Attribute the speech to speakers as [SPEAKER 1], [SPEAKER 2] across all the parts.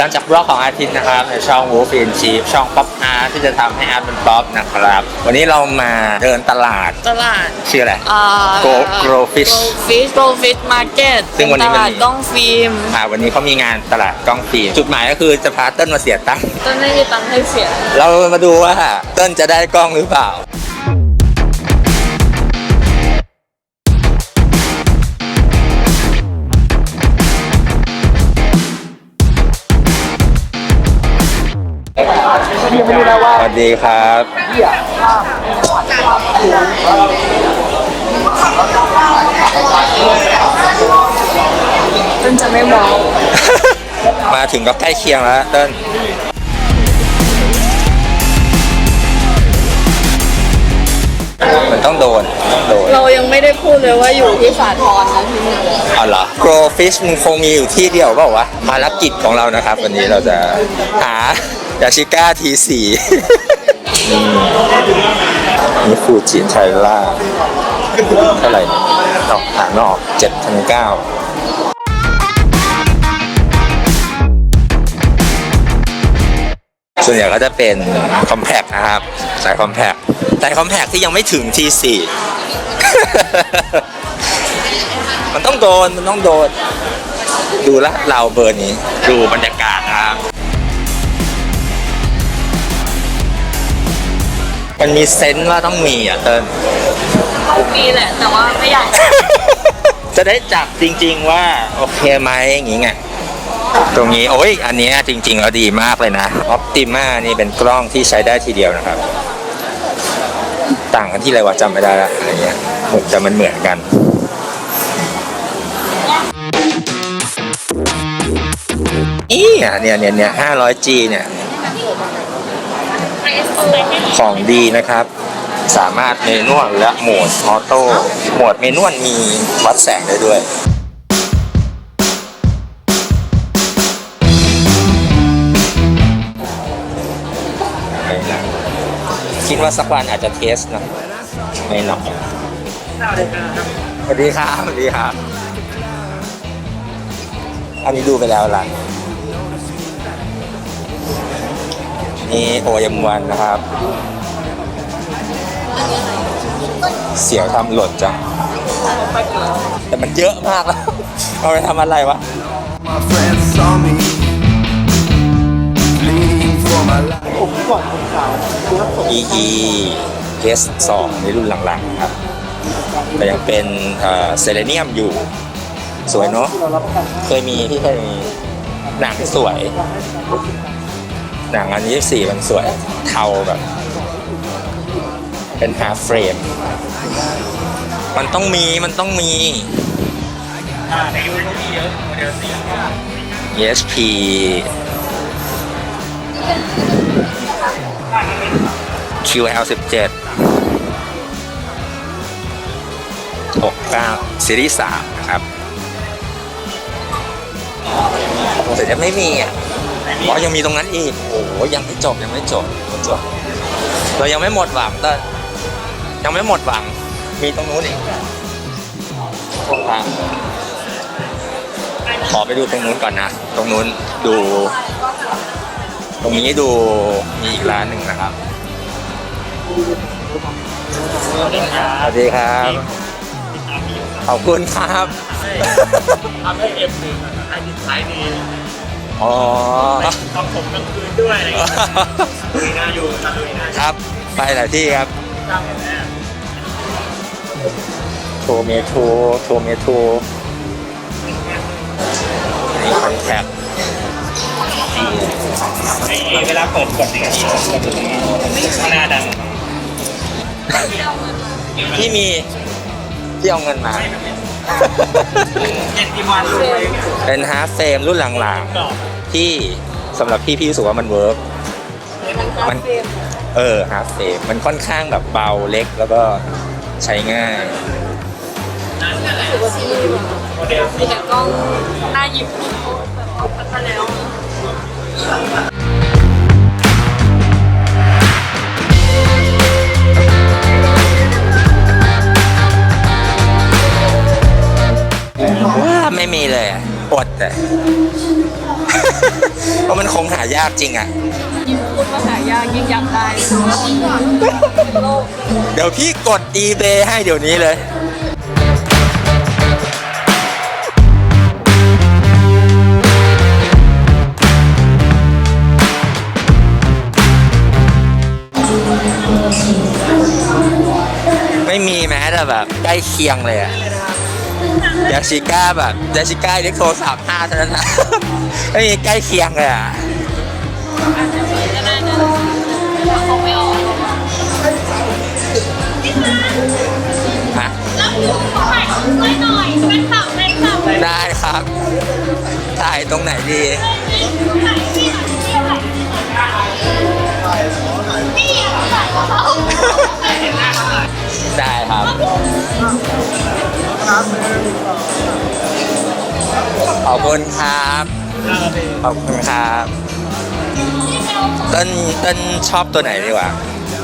[SPEAKER 1] หลังจากบล็อกของอาทิตย์นะครับ ในช่อง Wolf in Chief ช่องป๊อปอาร์ที่จะทำให้อาร์ตเป็นป๊อปนะครับ วันนี้เรามาเดินตลาด
[SPEAKER 2] ตลาด
[SPEAKER 1] ชื่ออะไร
[SPEAKER 2] อ่า
[SPEAKER 1] Go- Grow Fish
[SPEAKER 2] Grow Fish Grow Fish Market
[SPEAKER 1] ซึ่งวันนี้
[SPEAKER 2] ต
[SPEAKER 1] มัน
[SPEAKER 2] ลาด
[SPEAKER 1] มี
[SPEAKER 2] กล้องฟิล์ม
[SPEAKER 1] อ่าวันนี้เขามีงานตลาดกล้องฟิล์มจุดหมายก็คือจะพาเติ้ลมาเสียตังค์
[SPEAKER 2] ต้นไม่มีตังค์ให้เสีย
[SPEAKER 1] เรามาดูว่าเติ้ลจะได้กล้องหรือเปล่า สวัสดีครับ
[SPEAKER 2] ต้นจะไม่มอง
[SPEAKER 1] มาถึงก็ใกล้เคียงแล้วเติ้ลมันต้องโดนต้องโดน
[SPEAKER 2] เรายังไม่ได้พูดเลยว่าอยู่ที่สาทรนะที่นี่
[SPEAKER 1] อ๋อเหรอ Grow Fish มันคงมีอยู่ที่เดียวเปล่าวะภารกิจของเรานะครับ วันนี้เราจะหา ยาชิก้าทีสี่นี่ฟูจิไทล่าเท่าไหร่เนี่ยนอกหานอกเจ็ดพันเก้าส่วนใหญ่ก็จะเป็นคอมแพคนะครับ สายคอมแพคแต่คอมแพคที่ยังไม่ถึงทีสี่มันต้องโดน มันต้องโดน ดูละเราเบอร์นี้ ดูบรรยากาศ มันมีเซนส์ว่าต้องมีอะเติ้ล
[SPEAKER 2] มีแหละ แต่ว่าไม่อยาก
[SPEAKER 1] จะได้จับจริง ๆ ว่าโอเคไหมอย่างงี้ไงตรงนี้โอ้ยอันเนี้ยจริงๆแล้วดีมากเลยนะ Optima นี่เป็นกล้องที่ใช้ได้ทีเดียวนะครับ ต่างกันที่อะไรวะจำไม่ได้ละอะไรเงี้ยผมจะมันเหมือนกันอีอะเนี่ยเนี่ยเนี่ย 500G เนี่ย ของดีนะครับ สามารถเมนวลและโหมดออโต้โหมดเมนวลมีวัดแสงได้ด้วยคิดว่าสักวันอาจจะเทสนะไม่หนักสวัสดีครับสวัสดีครับ อันนี้ดูไปแล้วล่ะ นี่โอเอ็มวันนะครับ เสียวทำหล่นจังแต่มันเยอะมากแล้วเอาไปทำอะไรวะ
[SPEAKER 3] My friends saw me fleeing for my life.
[SPEAKER 1] EE S2 ในรุ่นหลังๆครับ แต่ยังเป็นเซเลเนียมอยู่ สวยเนาะเคยมีที่เคยมีหนังสวย หนังอันนี้สี่มันสวยเทาแบบ เป็นฮาเฟรม มันต้องมีมันต้องมี ESP QL 17 69ซีรีส์3นะครับแต่จะไม่มีอะ เพราะยังมีตรงนั้นอีกโอ้โหยังไม่จบยังไม่จบยังไม่จบ เรายังไม่หมดหวังแต่ยังไม่หมดหวัง มีตรงนู้นอีกตรงทางขอไปดูตรงนู้นก่อนนะ ตรงนู้นดู ตรงนี้ดูมีอีกร้านหนึ่งนะครับสวัสดีครับขอบคุณครับ
[SPEAKER 4] ทำให้เอ็มหนึ่งไอ้ที่ขายดี
[SPEAKER 1] อ๋อ
[SPEAKER 4] ต้องผมกลางคืนด้วยอะไรอย่างเงี้ยมีหน้าอยู่ตะลุยนะครับ
[SPEAKER 1] ไปหลายที่ครับ
[SPEAKER 4] ตั้งแต่
[SPEAKER 1] โทเมโทโทเมโทนี่คอนแทค
[SPEAKER 4] ไอ้เวลาเปิดกดเนี่ยกดตรงนี้ข้างหน้าดัน
[SPEAKER 1] ที่มี ที่เอาเงินมา
[SPEAKER 4] เจ็ดที่วันรวย
[SPEAKER 1] เป็นฮาร์ฟเฟรมรุ่นหลัง
[SPEAKER 4] ก็
[SPEAKER 1] ๆที่สำหรับพี่พี่รู้สึกว่ามันเวิร์กมันเออฮาร์ฟเฟรมมันค่อนข้างแบบเบาเล็กแล้วก็ใช้ง่าย
[SPEAKER 2] ถือว่าที่
[SPEAKER 4] โมเดล
[SPEAKER 2] มีแต่กล้องหน้าหยิบเอาพัฒนาแล้ว
[SPEAKER 1] อดแต่ เพราะมันคงหายากจริงอะ
[SPEAKER 2] ยิ่งพูดว่าหายากยิ่งอยากได้โลก
[SPEAKER 1] เดี๋ยวพี่กด eBay ให้เดี๋ยวนี้เลย ไม่มีแม้แต่แบบใกล้เคียงเลยอะ ยาชิก้าแบบยาชิก้าเล็กโทรศัพท์ห้าเท่านั้นนะไม่มีใกล้เคียงเลยอะฮะได้ครับ ถ่ายตรงไหนดี
[SPEAKER 2] ถ่ายที่ที่ถ่ายนี่อะถ่ายเขา
[SPEAKER 1] ได้ครับ ขอบคุณครับ ขอบคุณครับต้นต้นชอบตัวไหนดีกว่า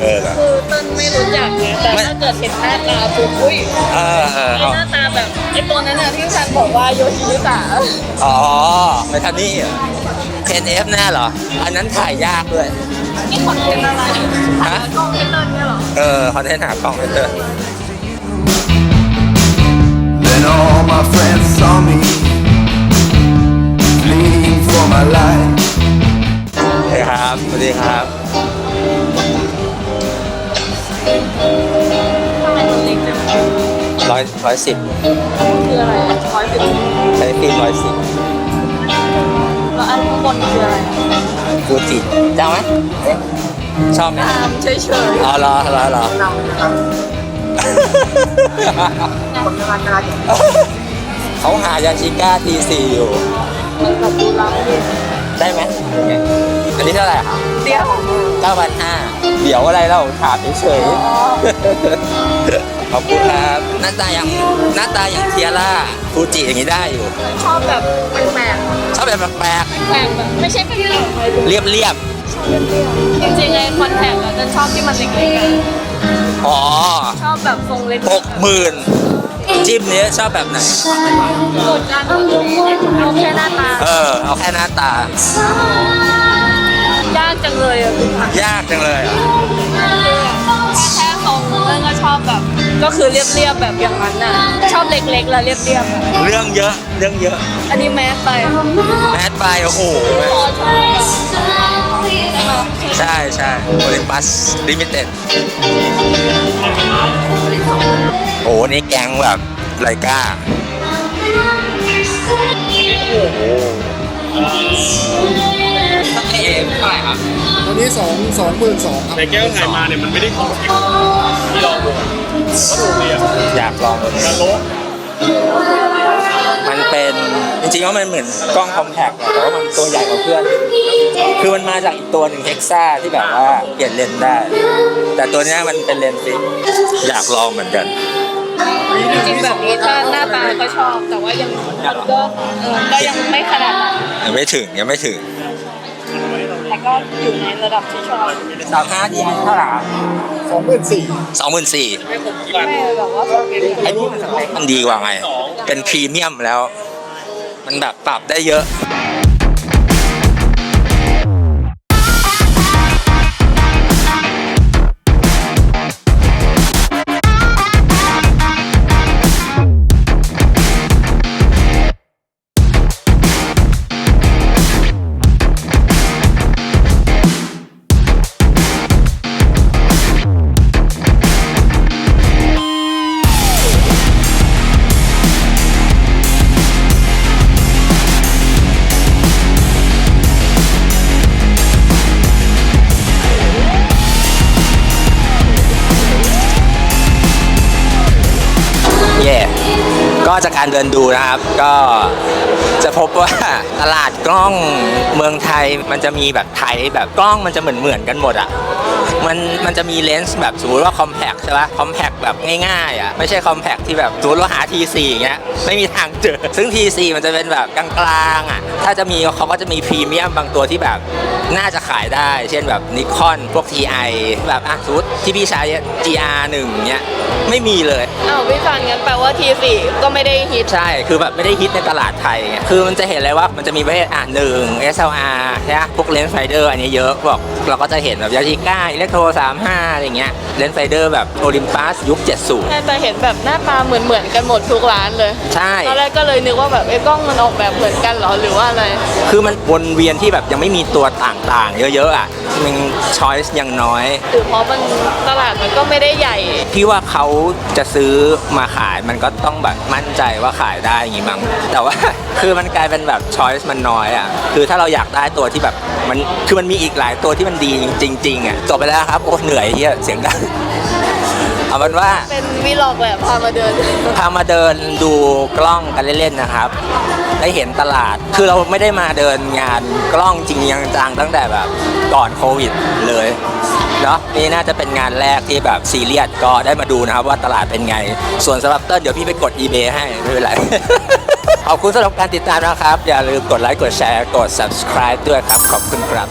[SPEAKER 1] เออแบบ
[SPEAKER 2] คือต้นไม่รู้จักไงแต่ถ้าเกิดเห็นหน้าตาปุ๊บอุ้ย
[SPEAKER 1] เออเออ
[SPEAKER 2] ไอ้
[SPEAKER 1] เอา
[SPEAKER 2] หน้าตาแบบไอ้ตัวนั้นน่ะที่ฉันบอกว่าโยชิริตะ
[SPEAKER 1] อ๋อไม่ทันนี่เทนเอฟแน่เหรอ อันนั้นถ่ายยากด้วย
[SPEAKER 2] นี่คอนเทนต์อะไร
[SPEAKER 1] ฮะ
[SPEAKER 2] กล้องเทนเตอร์เนี่ยเหรอ
[SPEAKER 1] เออคอนเทนต์หากล้องเตอร์
[SPEAKER 3] Then all my friends saw me fleeing for my life.
[SPEAKER 1] สวัสดีครับ สวัสดีครับ
[SPEAKER 2] ทำไมมันเล็กจัง
[SPEAKER 1] ร้อยร้อยสิบ
[SPEAKER 2] คืออะไรอะร้อยสิบ
[SPEAKER 1] ใช้ฟิล์มร้อยสิบ
[SPEAKER 2] แล้วอันข้างบนคืออะไร
[SPEAKER 1] ฟูจิเจ้าไหมเอ๊ะชอบไหม
[SPEAKER 2] ตามเฉยๆ
[SPEAKER 1] อ๋อเหรอเหรอเหรอเขาหายาชิก้าทีสี่อยู่
[SPEAKER 2] มันแบบดูล้ำดิ
[SPEAKER 1] ได้ไหมอันนี้เท่าไหร่ครับ
[SPEAKER 2] เตี้ยของมึง
[SPEAKER 1] เก้าพันห้าเดี๋ยวอะไรเราถามเฉยๆขอบคุณครับหน้าตายังหน้าตายังเทียร่าฟูจิอย่างนี้ได้อยู่
[SPEAKER 2] ชอบแบบเป็นแปลก
[SPEAKER 1] ชอบแบบแปลก
[SPEAKER 2] แปลกแบบไม่ใช่แปลก
[SPEAKER 1] ๆเรียบเรียบ
[SPEAKER 2] จริงๆไอ้คอนแทคอะจะชอบที่มันเล็กๆอะ
[SPEAKER 1] ๆอ๋อ
[SPEAKER 2] ชอบแบบทรงเล็ก
[SPEAKER 1] หกหมื่น จิ้มเนี้ยชอบแบบไหน
[SPEAKER 2] กดการเอาแค่หน้าตา
[SPEAKER 1] เออ เอาแค่หน้าตา
[SPEAKER 2] ยากจังเลยอะคุณค่ะ
[SPEAKER 1] ยากจังเลยอะ
[SPEAKER 2] แค่ทรงเรื่องก็ชอบแบบ ก็คือเรียบๆแบบอย่างนั้นน่ะ ชอบเล็กๆแล้วเรียบๆอะ
[SPEAKER 1] เรื่องเยอะ เรื่องเยอะ
[SPEAKER 2] อันนี้แมสไป
[SPEAKER 1] แมสไปโอ้โห
[SPEAKER 2] พอชอบอะ
[SPEAKER 1] ใช่ใช่โอลิมปัสลิมิเต็ด โอ้โหนี่แกงแบบไรก้าโอ้โหเอเท่าไหร่ครับ
[SPEAKER 5] ตัวนี้สองสองหมื่นสองครับ
[SPEAKER 4] ในแก้วถ่ายมาเนี่ยมันไม่ได้คุ้มที่ที่ลองดูก็ถูกเลยอะ
[SPEAKER 1] อยากลองเลย
[SPEAKER 4] มันโล
[SPEAKER 1] มันเป็นจริงๆว่ามันเหมือนกล้องคอมแพคแต่ว่ามันตัวใหญ่กว่าเพื่อน คือมันมาจากอีกตัวหนึ่งเท็กซ่าที่แบบว่าเปลี่ยนเลนส์ได้ แต่ตัวเนี้ยมันเป็นเลนส์ฟิกอยากลองเหมือนกัน
[SPEAKER 2] จริงๆแบบนี้ถ้าหน้าตาก็ชอบ แต่ว่ายังมันก็เออก็ยังไม่ขนาดนั้น
[SPEAKER 1] ยังไม่ถึงยังไม่ถึง
[SPEAKER 2] แต่ก็อยู่ในระดับที่ชอบ
[SPEAKER 1] สามห้าดีเท่าไหร่
[SPEAKER 5] สองหมื่นสี่
[SPEAKER 1] สองหมื่นสี่
[SPEAKER 2] ไม่แบบว่าสเปค
[SPEAKER 1] ไอ้นี่มันสเปคมันดีกว่าไง เป็นพรีเมียมแล้ว มันแบบปรับได้เยอะ เย่ ก็จากการเดินดูนะครับ ก็จะพบว่าตลาดกล้องเมืองไทยมันจะมีแบบไทยแบบกล้องมันจะเหมือนเหมือนกันหมดอะมันมันจะมีเลนส์แบบสมมติว่าคอมแพคใช่ปะคอมแพคแบบง่ายๆอะไม่ใช่คอมแพคที่แบบสมมติเราหา T4 อย่างเงี้ยไม่มีทางเจอ ซึ่ง T4 มันจะเป็นแบบกลางๆอะถ้าจะมีเขาก็จะมีพรีเมียมบางตัวที่แบบน่าจะขายได้ เช่นแบบนิคอนพวก TI แบบอะสมมติที่พี่ใช้ GR1 เงี้ยไม่มีเลย
[SPEAKER 2] อ้าวพี่ฟันงั้นแปลว่าทีสี่ก็ไม่ไม่ได้ฮิต
[SPEAKER 1] ใช่ คือแบบไม่ได้ฮิตในตลาดไทยไงคือมันจะเห็นเลยว่ามันจะมีประเภทอะหนึ่ง SLR ใช่ไหมพวกเลนส์ไฟเดอร์อันนี้เยอะบอกเราก็จะเห็นแบบยาชิก้าอิเล็กโทร35 อะไรเงี้ย เลนส์ไฟเดอร์แบบโอลิมปัสยุค 70
[SPEAKER 2] แต่จะเห็นแบบหน้าตาเหมือนเหมือนๆกันหมดทุกร้านเลย
[SPEAKER 1] ใช่
[SPEAKER 2] ตอนแรกก็เลยนึกว่าแบบไอ้กล้องมันออกแบบเหมือนกันเหรอหรือว่าอะไร
[SPEAKER 1] คือมันวนเวียนที่แบบยังไม่มีตัวต่างๆ เยอะๆอะมันช้อยส์ยังน้อย
[SPEAKER 2] หรือเพราะมันตลาดมันก็ไม่ได้ใหญ่
[SPEAKER 1] พี่ว่าเขาจะซื้อมาขายมันก็ต้องแบบมั่นใจว่าขายได้อย่างงี้มั้งแต่ว่า คือมันกลายเป็นแบบช้อยส์มันน้อยอะคือถ้าเราอยากได้ตัวที่แบบมันคือมันมีอีกหลายตัวที่มันดีจริงๆอะจบไปแล้วครับโอ้เหนื่อยเฮียเสียงดังเอาเป็นว่า
[SPEAKER 2] เป็นวิลอกแบบพามาเดิน
[SPEAKER 1] พามาเดินดูกล้องกันเล่นๆนะครับ ได้เห็นตลาดคือเราไม่ได้มาเดินงานกล้องจริงจังๆตั้งแต่แบบก่อนโควิดเลย เนาะนี่น่าจะเป็นงานแรกที่แบบซีเรียสก็ได้มาดูนะครับว่าตลาดเป็นไง ส่วนสำหรับเต้นเดี๋ยวพี่ไปกด eBay ให้ไม่เป็นไร ขอบคุณสำหรับการติดตามนะครับ อย่าลืมกดไลค์กดแชร์กด subscribe ด้วยครับ ขอบคุณครับ